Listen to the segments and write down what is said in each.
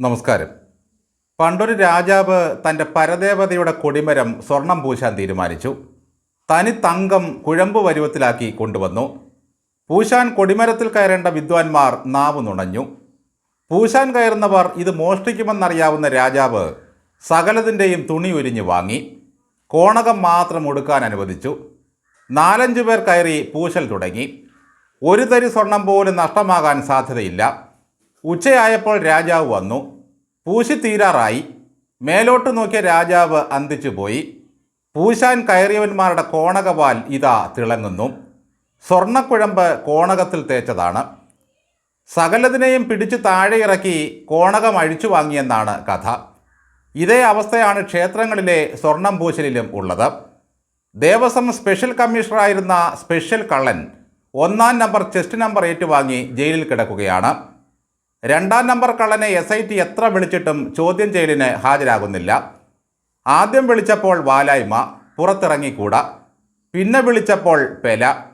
നമസ്കാരം. പണ്ടൊരു രാജാവ് തന്റെ പരദേവതയുടെ കൊടിമരം സ്വർണം പൂശാൻ തീരുമാനിച്ചു. തനി തങ്കം കുഴമ്പ് പരുവത്തിലാക്കി കൊണ്ടുവന്നു. പൂശാൻ കൊടിമരത്തിൽ കയറേണ്ട വിദ്വാൻമാർ നാവ് നുണഞ്ഞു. പൂശാൻ കയറുന്നവർ ഇത് മോഷ്ടിക്കുമെന്നറിയാവുന്ന രാജാവ് സകലതിന്റെയും തുണി ഉരിഞ്ഞു വാങ്ങി. കോണകം മാത്രം ഒടുക്കാൻ അനുവദിച്ചു. നാലഞ്ചു പേർ കയറി പൂശൽ തുടങ്ങി. ഒരു തരി സ്വർണം പോലും നഷ്ടമാകാൻ സാധ്യതയില്ല. ഉച്ചയായപ്പോൾ രാജാവ് വന്നു. പൂശി തീരാറായി. മേലോട്ട് നോക്കിയ രാജാവ് അന്തിച്ചു പോയി. പൂശാൻ കയറിയവന്മാരുടെ കോണകവാൽ ഇതാ തിളങ്ങുന്നു. സ്വർണക്കുഴമ്പ് കോണകത്തിൽ തേച്ചതാണ്. സകലതിനെയും പിടിച്ചു താഴെ ഇറക്കി കോണകം അഴിച്ചു വാങ്ങിയെന്നാണ് കഥ. ഇതേ അവസ്ഥയാണ് ക്ഷേത്രങ്ങളിലെ സ്വർണം പൂശലിലും ഉള്ളത്. ദേവസ്വം സ്പെഷ്യൽ കമ്മീഷണറായിരുന്ന സ്പെഷ്യൽ കള്ളൻ ഒന്നാം നമ്പർ ചെസ്റ്റ് നമ്പർ ഏറ്റുവാങ്ങി ജയിലിൽ കിടക്കുകയാണ്. രണ്ടാം നമ്പർ കള്ളനെ എസ് ഐ ടി എത്ര വിളിച്ചിട്ടും ചോദ്യം ചെയ്യലിന് ഹാജരാകുന്നില്ല. ആദ്യം വിളിച്ചപ്പോൾ വാലായ്മ പുറത്തിറങ്ങിക്കൂടാ. പിന്നെ വിളിച്ചപ്പോൾ പെല.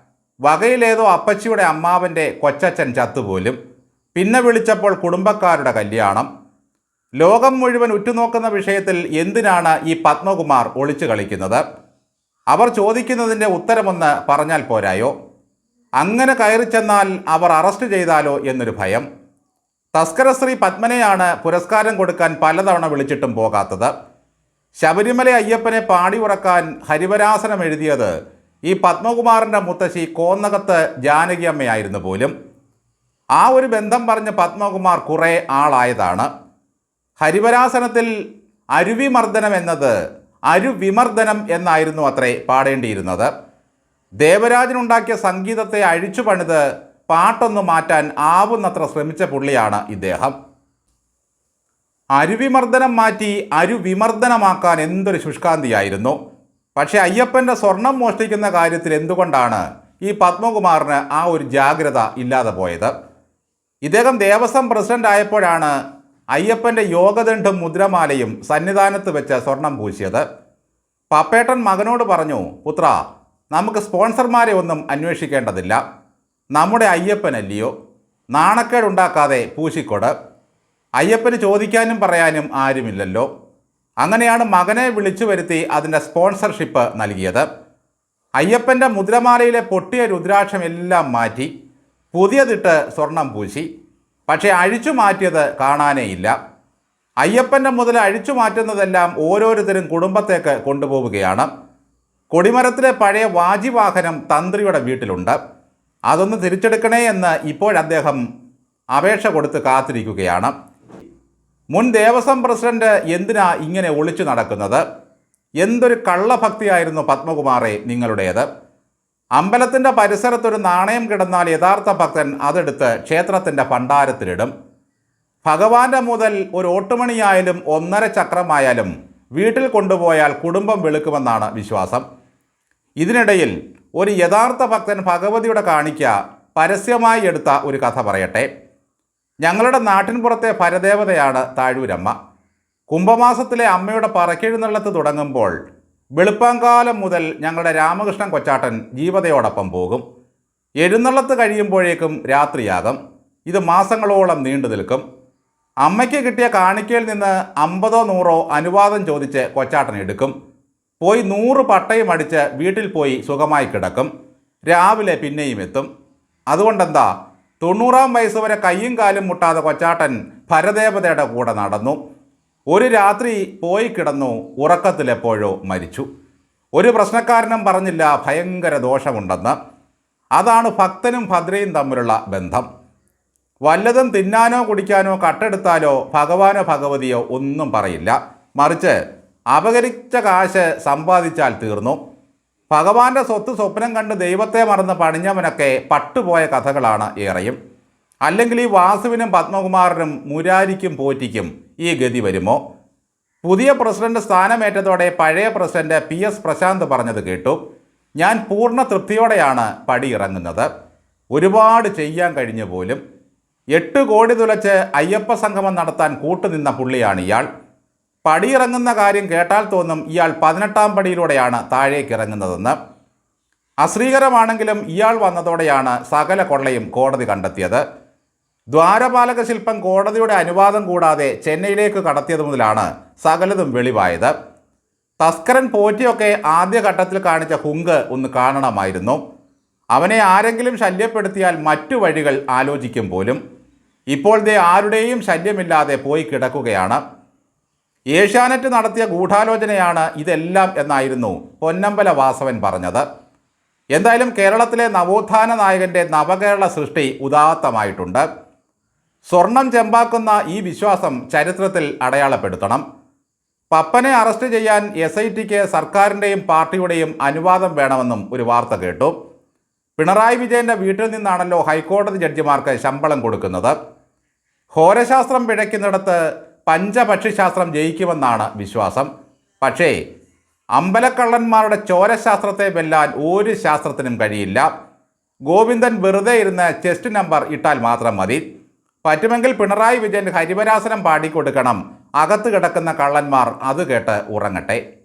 വകയിലേതോ അപ്പച്ചിയുടെ അമ്മാവന്റെ കൊച്ചച്ഛൻ ചത്തുപോലും. പിന്നെ വിളിച്ചപ്പോൾ കുടുംബക്കാരുടെ കല്യാണം. ലോകം മുഴുവൻ ഉറ്റുനോക്കുന്ന വിഷയത്തിൽ എന്തിനാണ് ഈ പത്മകുമാർ ഒളിച്ചു കളിക്കുന്നത്? അവർ ചോദിക്കുന്നതിന്റെ ഉത്തരമൊന്ന് പറഞ്ഞാൽ പോരായോ? അങ്ങനെ കയറി ചെന്നാൽ അവർ അറസ്റ്റ് ചെയ്താലോ എന്നൊരു ഭയം. തസ്കരശ്രീ പത്മനെയാണ് പുരസ്കാരം കൊടുക്കാൻ പലതവണ വിളിച്ചിട്ടും പോകാത്തത്. ശബരിമല അയ്യപ്പനെ പാടി ഉറക്കാൻ ഹരിവരാസനം എഴുതിയത് ഈ പത്മകുമാറിന്റെ മുത്തശ്ശി കോന്നകത്ത് ജാനകിയമ്മയായിരുന്നു പോലും. ആ ഒരു ബന്ധം പറഞ്ഞ പത്മകുമാർ കുറേ ആളായതാണ്. ഹരിവരാസനത്തിൽ അരുവിമർദ്ദനം എന്നത് അരുവിമർദ്ദനം എന്നായിരുന്നു അത്രേ പാടേണ്ടിയിരുന്നത്. ദേവരാജനുണ്ടാക്കിയ സംഗീതത്തെ അഴിച്ചു പണിത് പാട്ടൊന്ന് മാറ്റാൻ ആവുന്നത്ര ശ്രമിച്ച പുള്ളിയാണ് ഇദ്ദേഹം. അരുവിമർദ്ദനം മാറ്റി അരുവിമർദ്ദനമാക്കാൻ എന്തൊരു ശുഷ്കാന്തിയായിരുന്നു. പക്ഷേ അയ്യപ്പന്റെ സ്വർണം മോഷ്ടിക്കുന്ന കാര്യത്തിൽ എന്തുകൊണ്ടാണ് ഈ പത്മകുമാറിന് ആ ഒരു ജാഗ്രത ഇല്ലാതെ പോയത്? ഇദ്ദേഹം ദേവസ്വം പ്രസിഡന്റ് ആയപ്പോഴാണ് അയ്യപ്പന്റെ യോഗദണ്ഡും മുദ്രമാലയും സന്നിധാനത്ത് വെച്ച് സ്വർണം പൂശിയത്. പപ്പേട്ടൻ മകനോട് പറഞ്ഞു പുത്ര നമുക്ക് സ്പോൺസർമാരെ ഒന്നും അന്വേഷിക്കേണ്ടതില്ല. നമ്മുടെ അയ്യപ്പനല്ലയോ? നാണക്കേടുണ്ടാക്കാതെ പൂശിക്കൊട്. അയ്യപ്പന് ചോദിക്കാനും പറയാനും ആരുമില്ലല്ലോ. അങ്ങനെയാണ് മകനെ വിളിച്ചു വരുത്തി അതിന്റെ സ്പോൺസർഷിപ്പ് നൽകിയത്. അയ്യപ്പന്റെ മുദ്രമാലയിലെ പൊട്ടിയ രുദ്രാക്ഷം എല്ലാം മാറ്റി പുതിയതിട്ട് സ്വർണം പൂശി. പക്ഷേ അഴിച്ചു മാറ്റിയത് കാണാനേയില്ല. അയ്യപ്പന്റെ മുതൽ അഴിച്ചു മാറ്റുന്നതെല്ലാം ഓരോരുത്തരും കുടുംബത്തേക്ക് കൊണ്ടുപോവുകയാണ്. കൊടിമരത്തിലെ പഴയ വാജിവാഹനം തന്ത്രിയുടെ വീട്ടിലുണ്ട്. അതൊന്ന് തിരിച്ചെടുക്കണേ എന്ന് ഇപ്പോഴദ്ദേഹം അപേക്ഷ കൊടുത്ത് കാത്തിരിക്കുകയാണ്. മുൻ ദേവസ്വം പ്രസിഡന്റ് എന്തിനാ ഇങ്ങനെ ഒളിച്ചു നടക്കുന്നത്? എന്തൊരു കള്ളഭക്തിയായിരുന്നു പത്മകുമാറെ നിങ്ങളുടേത്. അമ്പലത്തിന്റെ പരിസരത്തൊരു നാണയം കിടന്നാൽ യഥാർത്ഥ ഭക്തൻ അതെടുത്ത് ക്ഷേത്രത്തിന്റെ ഭണ്ഡാരത്തിലിടും. ഭഗവാന്റെ മുതൽ ഒരു ഓട്ടുമണിയായാലും ഒന്നര ചക്രമായാലും വീട്ടിൽ കൊണ്ടുപോയാൽ കുടുംബം വെളുക്കുമെന്നാണ് വിശ്വാസം. ഇതിനിടയിൽ ഒരു യഥാർത്ഥ ഭക്തൻ ഭഗവതിയുടെ കാണിക്ക പരസ്യമായി എടുത്ത ഒരു കഥ പറയട്ടെ. ഞങ്ങളുടെ നാട്ടിൻപുറത്തെ പരദേവതയാണ് താഴൂരമ്മ. കുംഭമാസത്തിലെ അമ്മയുടെ പറക്കെഴുന്നള്ളത്ത് തുടങ്ങുമ്പോൾ വെളുപ്പാങ്കാലം മുതൽ ഞങ്ങളുടെ രാമകൃഷ്ണൻ കൊച്ചാട്ടൻ ജീവതയോടൊപ്പം പോകും. എഴുന്നള്ളത്ത് കഴിയുമ്പോഴേക്കും രാത്രിയാകും. ഇത് മാസങ്ങളോളം നീണ്ടു നിൽക്കും. അമ്മയ്ക്ക് കിട്ടിയ കാണിക്കയിൽ നിന്ന് അമ്പതോ നൂറോ അനുവാദം ചോദിച്ച് കൊച്ചാട്ടൻ എടുക്കും. പോയി നൂറ് പട്ടയം അടിച്ച് വീട്ടിൽ പോയി സുഖമായി കിടക്കും. രാവിലെ പിന്നെയും എത്തും. അതുകൊണ്ടെന്താ? തൊണ്ണൂറാം വയസ്സ് വരെ കയ്യും കാലും മുട്ടാതെ കൊച്ചാട്ടൻ ഭരദേവതയുടെ കൂടെ നടന്നു. ഒരു രാത്രി പോയി കിടന്നു ഉറക്കത്തിലെപ്പോഴോ മരിച്ചു. ഒരു പ്രശ്നക്കാരനും പറഞ്ഞില്ല ഭയങ്കര ദോഷമുണ്ടെന്ന്. അതാണ് ഭക്തനും ഭദ്രയും തമ്മിലുള്ള ബന്ധം. വല്ലതും തിന്നാനോ കുടിക്കാനോ കട്ടെടുത്താലോ ഭഗവാനോ ഭഗവതിയോ ഒന്നും പറയില്ല. മറിച്ച് അപകരിച്ച കാശ് സമ്പാദിച്ചാൽ തീർന്നു. ഭഗവാന്റെ സ്വത്ത് സ്വപ്നം കണ്ട് ദൈവത്തെ മറന്ന് പണിഞ്ഞവനൊക്കെ പട്ടുപോയ കഥകളാണ് ഏറെയും. അല്ലെങ്കിൽ ഈ വാസുവിനും പത്മകുമാറിനും മുരാരിക്കും പോറ്റിക്കും ഈ ഗതി വരുമോ? പുതിയ പ്രസിഡന്റ് സ്ഥാനമേറ്റതോടെ പഴയ പ്രസിഡന്റ് പി എസ് പ്രശാന്ത് പറഞ്ഞത് കേട്ടു. ഞാൻ പൂർണ തൃപ്തിയോടെയാണ് പടിയിറങ്ങുന്നത് ഒരുപാട് ചെയ്യാൻ കഴിഞ്ഞ പോലും. എട്ട് കോടി തുലച്ച് അയ്യപ്പ സംഗമം നടത്താൻ കൂട്ടുനിന്ന പുള്ളിയാണ് ഇയാൾ. പടിയിറങ്ങുന്ന കാര്യം കേട്ടാൽ തോന്നും ഇയാൾ പതിനെട്ടാം പടിയിലൂടെയാണ് താഴേക്ക് ഇറങ്ങുന്നതെന്ന്. അശ്രീകരമാണെങ്കിലും ഇയാൾ വന്നതോടെയാണ് സകല കൊള്ളയും കോടതി കണ്ടെത്തിയത്. ദ്വാരപാലക ശില്പം കോടതിയുടെ അനുവാദം കൂടാതെ ചെന്നൈയിലേക്ക് കടത്തിയത് മുതലാണ് സകലതും വെളിവായത്. തസ്കരൻ പോറ്റിയൊക്കെ ആദ്യഘട്ടത്തിൽ കാണിച്ച ഹുങ്ക് ഒന്ന് കാണണമായിരുന്നു. അവനെ ആരെങ്കിലും ശല്യപ്പെടുത്തിയാൽ മറ്റു വഴികൾ ആലോചിക്കും പോലും. ഇപ്പോൾ ദേ ആരുടെയും ശല്യമില്ലാതെ പോയി കിടക്കുകയാണ്. ഏഷ്യാനെറ്റ് നടത്തിയ ഗൂഢാലോചനയാണ് ഇതെല്ലാം എന്നായിരുന്നു പൊന്നമ്പല വാസവൻ പറഞ്ഞത്. എന്തായാലും കേരളത്തിലെ നവോത്ഥാന നായകന്റെ നവകേരള സൃഷ്ടി ഉദാത്തമായിട്ടുണ്ട്. സ്വർണം ചെമ്പാക്കുന്ന ഈ വിശ്വാസം ചരിത്രത്തിൽ അടയാളപ്പെടുത്തണം. പപ്പനെ അറസ്റ്റ് ചെയ്യാൻ എസ് ഐ ടിക്ക് സർക്കാരിന്റെയും പാർട്ടിയുടെയും അനുവാദം വേണമെന്നും ഒരു വാർത്ത കേട്ടു. പിണറായി വിജയന്റെ വീട്ടിൽ നിന്നാണല്ലോ ഹൈക്കോടതി ജഡ്ജിമാർക്ക് ശമ്പളം കൊടുക്കുന്നത്. ഘോരശാസ്ത്രം പിഴയ്ക്കുന്നിടത്ത് പഞ്ചപക്ഷിശാസ്ത്രം ജയിക്കുമെന്നാണ് വിശ്വാസം. പക്ഷേ അമ്പലക്കള്ളന്മാരുടെ ചോരശാസ്ത്രത്തെ വെല്ലാൻ ഒരു ശാസ്ത്രത്തിനും കഴിയില്ല. ഗോവിന്ദൻ വെറുതെ ഇരുന്ന് ചെസ്റ്റ് നമ്പർ ഇട്ടാൽ മാത്രം മതി. പറ്റുമെങ്കിൽ പിണറായി വിജയൻ ഹരിവരാസനം പാടിക്കൊടുക്കണം. അകത്ത് കിടക്കുന്ന കള്ളന്മാർ അത് കേട്ട് ഉറങ്ങട്ടെ.